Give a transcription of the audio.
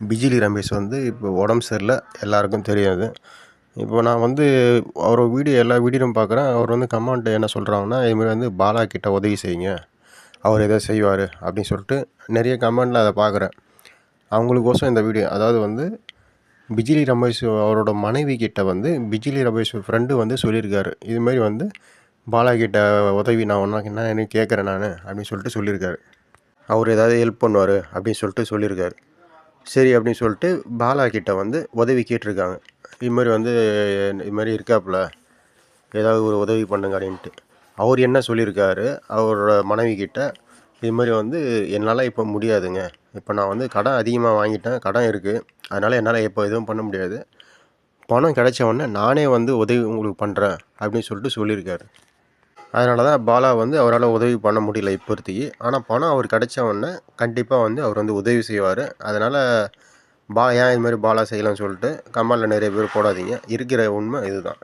பிஜிலி ரமேஷ் வந்து இப்போ உடம்பு சரியில்லை எல்லாருக்கும் தெரியாது இப்போ நான் வந்து அவர் வீடியோ எல்லா வீடியோவும் பார்க்குறேன். அவர் வந்து கமாண்ட் என்ன சொல்கிறாங்கன்னா இதுமாரி வந்து பாலா கிட்ட உதவி செய்யுங்க. அவர் எதோ செய்வார் அப்படின்னு சொல்லிட்டு நிறைய கமெண்டில் அதை பார்க்குறேன். அவங்களுக்கோசம் இந்த வீடியோ அதாவது வந்து பிஜிலி ரமேஷ் அவரோட மனைவி கிட்ட வந்து பிஜிலி ரமேஷ் ஃப்ரெண்டு வந்து சொல்லியிருக்காரு. இதுமாரி வந்து பாலா கிட்ட உதவி நான் உனக்கு என்ன என்ன கேட்குறேன் நான் அப்படின்னு சொல்லிட்டு சொல்லியிருக்காரு. அவர் ஏதாவது ஹெல்ப் பண்ணுவார் அப்படின்னு சொல்லிட்டு சொல்லியிருக்காரு. சரி அப்படின்னு சொல்லிட்டு பாலா கிட்ட வந்து உதவி கேட்டிருக்காங்க. இது மாதிரி வந்து இது மாதிரி இருக்காப்புல ஏதாவது ஒரு உதவி பண்ணுங்க அப்படின்ட்டு. அவர் என்ன சொல்லியிருக்காரு அவரோட மனைவி கிட்ட இது மாதிரி வந்து என்னால் இப்போ முடியாதுங்க. இப்போ நான் வந்து கடன் அதிகமாக வாங்கிட்டேன் கடன் இருக்குது அதனால் என்னால் இப்போ எதுவும் பண்ண முடியாது. பணம் கிடைச்ச உடனே நானே வந்து உதவி உங்களுக்கு பண்ணுறேன் அப்படின்னு சொல்லிட்டு சொல்லியிருக்காரு. அதனால தான் பாலா வந்து அவரால் உதவி பண்ண முடியல இப்போதைக்கு. ஆனால் பணம் அவர் கிடைச்ச உடனே கண்டிப்பாக வந்து அவர் வந்து உதவி செய்வார். அதனால் பா ஏன் இது மாதிரி பாலா செய்யலாம்னு சொல்லிட்டு கமலில் நிறைய பேர் போடாதீங்க. இருக்கிற உண்மை இதுதான்.